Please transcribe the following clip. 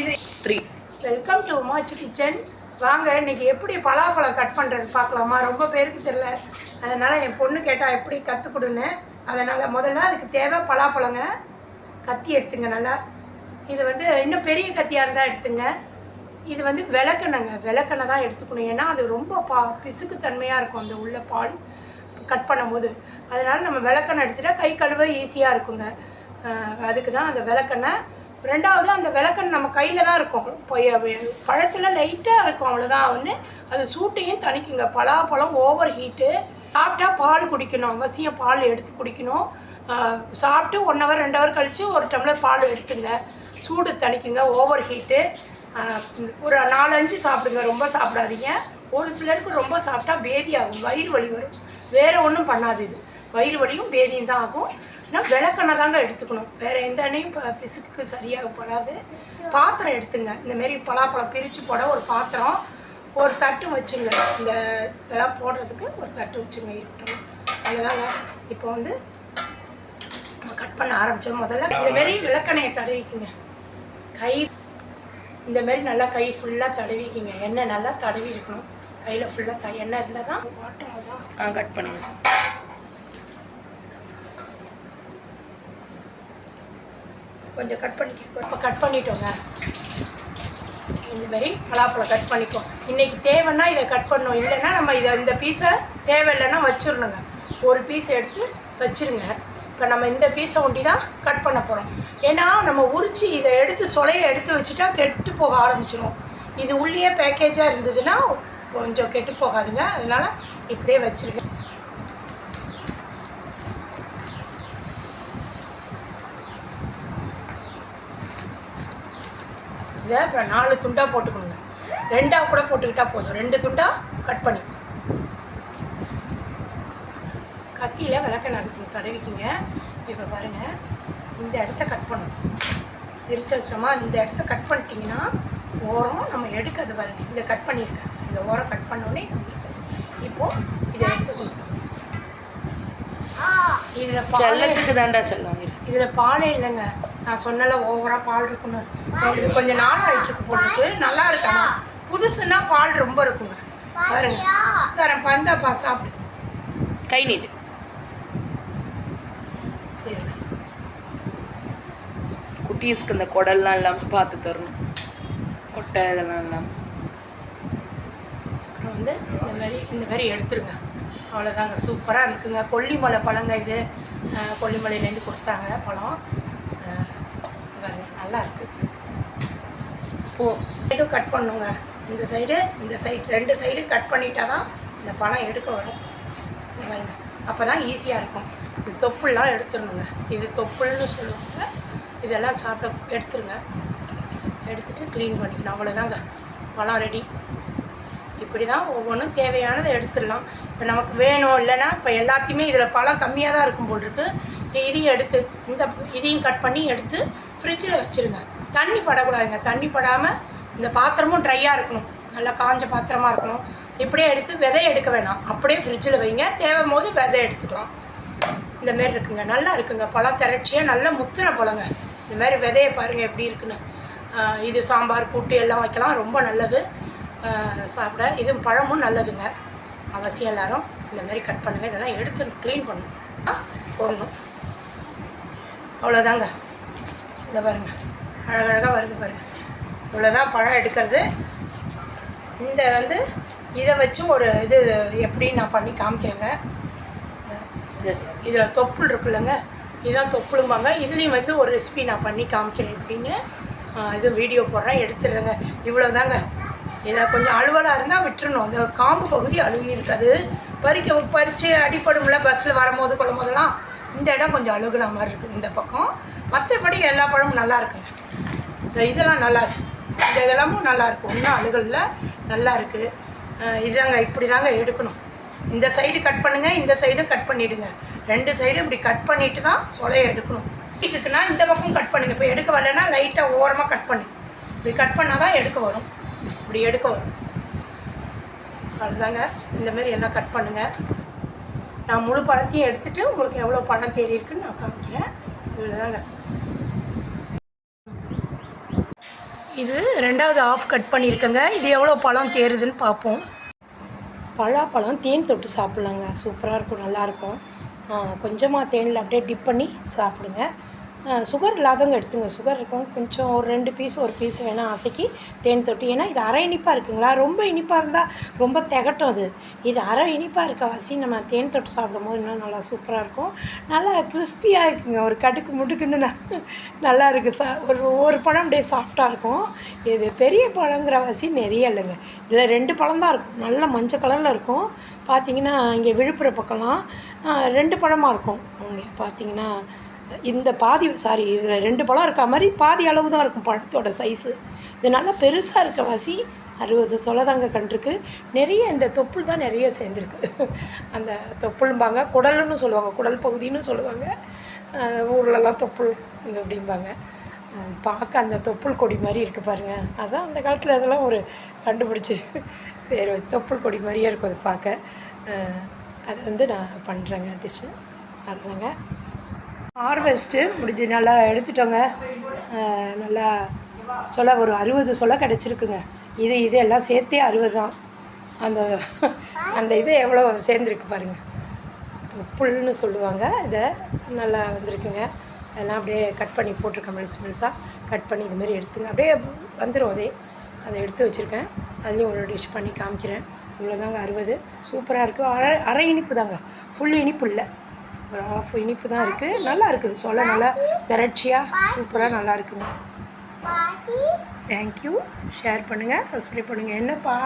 இது three welcome to உமாச்சு kitchen வாங்க இன்னைக்கு எப்படி பலாப்பழம் கட் பண்ணுறது பார்க்கலாமா? ரொம்ப பேருக்கு தெரியல. அதனால் என் பொண்ணு கேட்டால் எப்படி கற்றுக் கொடுன்னு அதனால் முதல்ல அதுக்கு தேவை பலாப்பழங்க. கத்தி எடுத்துங்க நல்லா. இது வந்து இன்னும் பெரிய கத்தியாக இருந்தால் எடுத்துங்க. இது வந்து விளக்கெண்ணங்க. விளக்கெண்ணெய் தான் எடுத்துக்கணும். ஏன்னா அது ரொம்ப பா பிசுக்கு தன்மையாக இருக்கும் அந்த உள்ள பால் கட் பண்ணும்போது. அதனால் நம்ம விளக்கெண்ணெய் எடுத்துட்டா கை கழுவ ஈஸியாக இருக்குங்க. அதுக்கு தான் அந்த விளக்கெண்ணெய் ரெண்டாவது அந்த விளக்கண் நம்ம கையில் தான் இருக்கும். பழத்தில் லைட்டாக இருக்கும் அவ்வளோதான் வந்து அது சூட்டையும் தணிக்குங்க. பலாப்பழம் ஓவர் ஹீட்டு சாப்பிட்டா பால் குடிக்கணும். அவசியம் பால் எடுத்து குடிக்கணும். சாப்பிட்டு ஒன் ஹவர் ரெண்டு ஹவர் கழித்து ஒரு டம்ளர் பால் எடுத்துங்க. சூடு தணிக்குங்க. ஓவர் ஹீட்டு ஒரு நாலஞ்சு சாப்பிடுங்க. ரொம்ப சாப்பிடாதீங்க. ஒரு சிலருக்கு ரொம்ப சாப்பிட்டா பேதி ஆகும். வயிறு வலி வரும். வேறு ஒன்றும் பண்ணாது இது. வயிறு வலியும் பேதியும் தான் ஆகும். ஆனால் விளக்கெண்ணெய் தாங்க எடுத்துக்கணும். வேறு எந்த எண்ணெயும் பிசுக்கு சரியாக போடாது. பாத்திரம் எடுத்துங்க. இந்தமாரி பலாப்பழம் பிரித்து போட ஒரு பாத்திரம் ஒரு தட்டு வச்சுங்க. இந்த இதெல்லாம் போடுறதுக்கு ஒரு தட்டு வச்சுங்க இருக்கட்டும். அவ்வளோதாங்க இப்போ வந்து நம்ம கட் பண்ண ஆரம்பித்தோம் முதல்ல. இந்தமாரி விளக்கெண்ணையை தடவிக்குங்க. கை இந்த மாரி நல்லா கை ஃபுல்லாக தடவிக்குங்க. எண்ணெய் நல்லா தடவி இருக்கணும். கையில் ஃபுல்லாக த எண்ணெய் இருந்தால் தான் பாட்டம் தான் கட் பண்ணுங்க. கொஞ்சம் கட் பண்ணிக்க இப்போ கட் பண்ணிட்டோங்க. இந்த மாதிரி பலாப்பழம் கட் பண்ணிக்கோ. இன்றைக்கி தேவைன்னா இதை கட் பண்ணோம் இல்லைன்னா நம்ம இதை இந்த பீஸை தேவையில்லைன்னா வச்சிடணுங்க. ஒரு பீஸ் எடுத்து வச்சிருங்க. இப்போ நம்ம இந்த பீஸை ஒண்டி தான் கட் பண்ண போகிறோம் ஏன்னா நம்ம உரித்து இதை எடுத்து சொலையை எடுத்து வச்சுட்டா கெட்டு போக ஆரம்பிச்சிடும் இது உள்ளே பேக்கேஜாக இருந்ததுன்னா கொஞ்சம் கெட்டு போகாதுங்க. அதனால் இப்படியே வச்சுருக்கேன் இதை அப்புறம் நாலு துண்டாக போட்டுக்கணுங்க ரெண்டாக கூட போட்டுக்கிட்டா போதும். ரெண்டு துண்டாக கட் பண்ணி. கத்தியில் விளக்கெண்ணெய் அடிக்கணும் தடவிக்கிங்க. இப்போ பாருங்கள் இந்த இடத்த கட் பண்ணணும். பிரித்து வச்சோமா? இந்த இடத்த கட் பண்ணிட்டீங்கன்னா ஓரம் நம்ம எடுக்கிறது பாருங்க. இதை கட் பண்ணியிருக்கேன் இந்த ஓரம் கட் பண்ணோடனே இப்போது இதை எடுத்துக்கணும் இதில் பால் இதில் பாலே இல்லைங்க. நான் சொன்னல ஓவராக பால் இருக்கணும் இது கொஞ்சம் நாள் ஆயிட்டுருக்கு போட்டுருக்கு நல்லா இருக்கா புதுசுன்னா பால் ரொம்ப இருக்குங்க. பாருங்க. தரேன் பந்தாப்பா சாப்பிடு. கை இருங்க. குட்டீஸ்க்கு இந்த குடல்லாம் இல்லாமல் பார்த்து தரணும். கொட்டை இதெல்லாம் இல்லாமல் அப்புறம் வந்து இந்த மாதிரி இந்த மாதிரி எடுத்துருங்க. அவ்வளோதாங்க சூப்பராக இருக்குங்க. கொல்லிமலை பழங்க இது. கொல்லிமலையிலேருந்து கொடுத்தாங்க பழம். நல்லா இருக்குது போ கட் பண்ணுங்க. இந்த சைடு இந்த சைடு ரெண்டு சைடு கட் பண்ணிட்டா தான் இந்த பழம் எடுக்க வரும். பாருங்க அப்போ தான் ஈஸியாக இருக்கும். இது தொப்புள்லாம் எடுத்துடணுங்க. இது தொப்புள்னு சொல்லுவாங்க. இதெல்லாம் சாப்பிட எடுத்துருங்க. எடுத்துட்டு க்ளீன் பண்ணிக்கணும் அவ்வளோதாங்க பழம் ரெடி இப்படி தான் ஒவ்வொன்றும் தேவையானதை எடுத்துடலாம். இப்போ நமக்கு வேணும் இல்லைன்னா இப்போ எல்லாத்தையுமே இதில் பழம் கம்மியாக தான் இருக்கும் போல் இருக்குது இதையும் எடுத்து இந்த இதையும் கட் பண்ணி எடுத்து ஃப்ரிட்ஜில் வச்சுருங்க. தண்ணி படக்கூடாதுங்க. தண்ணி படாமல் இந்த பாத்திரமும் ட்ரையாக இருக்கணும். நல்லா காஞ்ச பாத்திரமாக இருக்கணும். இப்படியே எடுத்து விதை எடுக்க வேணாம். அப்படியே ஃப்ரிட்ஜில் வைங்க. தேவை போது விதை எடுத்துக்கலாம். இந்த மாரி இருக்குங்க. நல்லா இருக்குங்க. பழம் திரட்சியாக நல்லா முத்தின பழங்க. இந்த மாதிரி விதையை பாருங்கள் எப்படி இருக்குன்னு. இது சாம்பார் கூட்டு எல்லாம் வைக்கலாம். ரொம்ப நல்லது. சாப்பிட. இது பழமும் நல்லதுங்க. அவசியம் எல்லாரும் இந்த மாதிரி கட் பண்ணுங்கள் இதெல்லாம் எடுத்து க்ளீன் பண்ணணும். போடணும். அவ்வளோதாங்க இந்த பாருங்க. அழகழகாக வருது பாருங்க. இவ்வளோதான் பழம் எடுக்கிறது. இந்த வந்து இதை வச்சு ஒரு இது எப்படி நான் பண்ணி காமிக்கிறேங்க. எஸ் இதில் தொப்புள் இருக்குல்லங்க. இதுதான் தொப்புளும்பாங்க. இதுலேயும் வந்து ஒரு ரெசிபி நான் பண்ணி காமிக்கிறேன் எப்படின்னு இது வீடியோ போடுறேன். எடுத்துடுறேங்க. இவ்வளோதாங்க இதை கொஞ்சம் அலுவலாக இருந்தால் விட்டுறணும். அந்த காம்பு பகுதி அழுவி இருக்காது. பறிக்க பறித்து அடிப்படும்ல பஸ்ஸில் வரும்போது கொள்ளும்போதெல்லாம் இந்த இடம் கொஞ்சம் அழுகுன மாதிரி இருக்குது இந்த பக்கம். மற்றபடி எல்லா பழமும் நல்லா இருக்குங்க இந்த இதெல்லாம் நல்லா இருக்கு. இந்த இதெல்லாமும் நல்லா இருக்கும் ஒன்றும் அழுகல்ல நல்லா இருக்குது இதாங்க இப்படி தாங்க எடுக்கணும். இந்த சைடு கட் பண்ணுங்க இந்த சைடும் கட் பண்ணிடுங்க. ரெண்டு சைடும் இப்படி கட் பண்ணிட்டு தான் சொலையை எடுக்கணும். இருக்குன்னா இந்த பக்கம் கட் பண்ணுங்க. இப்போ எடுக்க வரலன்னா லைட்டாக ஓரமாக கட் பண்ணு. இப்படி கட் பண்ணால் தான் எடுக்க வரும். இப்படி எடுக்க வரும். அதுதாங்க இந்தமாரி எல்லாம் கட் பண்ணுங்க. நான் முழு பழத்தையும் எடுத்துகிட்டு உங்களுக்கு எவ்வளோ பணம் தெரியிருக்குன்னு இருக்குன்னு நான் காமிக்கிறேன். இது ரெண்டாவது ஆஃப் கட் பண்ணியிருக்கேங்க. இது எவ்வளோ பழம் தேருதுன்னு பார்ப்போம். பலாப்பழம் தேன் தொட்டு சாப்பிட்லாங்க. சூப்பராக இருக்கும் நல்லாயிருக்கும் கொஞ்சமாக தேனில் அப்படியே டிப் பண்ணி சாப்பிடுங்க. சுகர் இல்லாதவங்க எடுத்துங்க. சுகர் இருக்கும் கொஞ்சம் ஒரு ரெண்டு பீஸ் ஒரு பீஸ் வேணால் அசைக்கி தேன் தொட்டி. ஏன்னா இது அரை இனிப்பாக இருக்குங்களா? ரொம்ப இனிப்பாக இருந்தால் ரொம்ப திகட்டும் அது. இது அரை இனிப்பாக இருக்க வாசி நம்ம தேன் தொட்டு சாப்பிடும் போது இன்னும் நல்லா சூப்பராக இருக்கும். நல்லா கிறிஸ்பியாக இருக்குங்க. ஒரு கடுக்கு முடுக்குன்னு நல்லா இருக்குது சா ஒரு ஒரு பழம் அப்படியே சாஃப்டாக இருக்கும். இது பெரிய பழங்கிற வாசி நிறைய இல்லைங்க. இதில் ரெண்டு பழம் தான் இருக்கும். நல்ல மஞ்சள் கலரில் இருக்கும். பார்த்தீங்கன்னா இங்கே விழுப்புரம் பக்கம்லாம் ரெண்டு பழமாக இருக்கும். இங்கே பார்த்தீங்கன்னா இந்த பாதி சாரி இதில் ரெண்டு பழம் இருக்க மாதிரி பாதி அளவு தான் இருக்கும் பழத்தோட சைஸு இதனால் பெருசாக இருக்க வாசி அறுபது சொலதாங்க கண்டிருக்கு. நிறைய இந்த தொப்புள் தான் நிறைய சேர்ந்துருக்கு. அந்த தொப்புள்பாங்க குடல்னு சொல்லுவாங்க. குடல் பகுதின்னு சொல்லுவாங்க. ஊர்லலாம் தொப்புள் இந்த அப்படிம்பாங்க. பார்க்க அந்த தொப்புள் கொடி மாதிரி இருக்குது பாருங்கள் அதான் அந்த காலத்தில் அதெல்லாம் ஒரு கண்டுபிடிச்சி வேறு தொப்புள் கொடி மாதிரியே இருக்கும் அது பார்க்க அது வந்து நான் பண்ணுறேங்க டிஷ்ஷு அதுதாங்க ஹார்வெஸ்ட்டு முடிஞ்சு நல்லா எடுத்துட்டோங்க. நல்லா சொல்ல ஒரு அறுபது சொல்ல கிடச்சிருக்குங்க. இது இது எல்லாம் சேர்த்தே அறுபது தான். அந்த அந்த இது எவ்வளோ சேர்ந்துருக்கு பாருங்கள் புல்னு சொல்லுவாங்க. இதை நல்லா வந்திருக்குங்க. அதெல்லாம் அப்படியே கட் பண்ணி போட்டிருக்கேன் மெலிசு மெலிசாக கட் பண்ணி இது மாதிரி எடுத்துங்க. அப்படியே வந்துடும் அதே. அதை எடுத்து வச்சுருக்கேன். அதுலேயும் ஒரு டிஷ் பண்ணி காமிக்கிறேன். இவ்வளோதாங்க அறுபது. சூப்பராக இருக்குது அரை அரை இனிப்பு தாங்க. ஃபுல் இனிப்பு இல்லை. ஒரு ஆஃப் இனிப்பு தான் இருக்குது நல்லா இருக்குது. சொல்ல நல்லா திரட்சியாக சூப்பராக நல்லா இருக்குங்க. தேங்க்யூ ஷேர் பண்ணுங்கள் சப்ஸ்கிரைப் பண்ணுங்கள் என்னப்பா?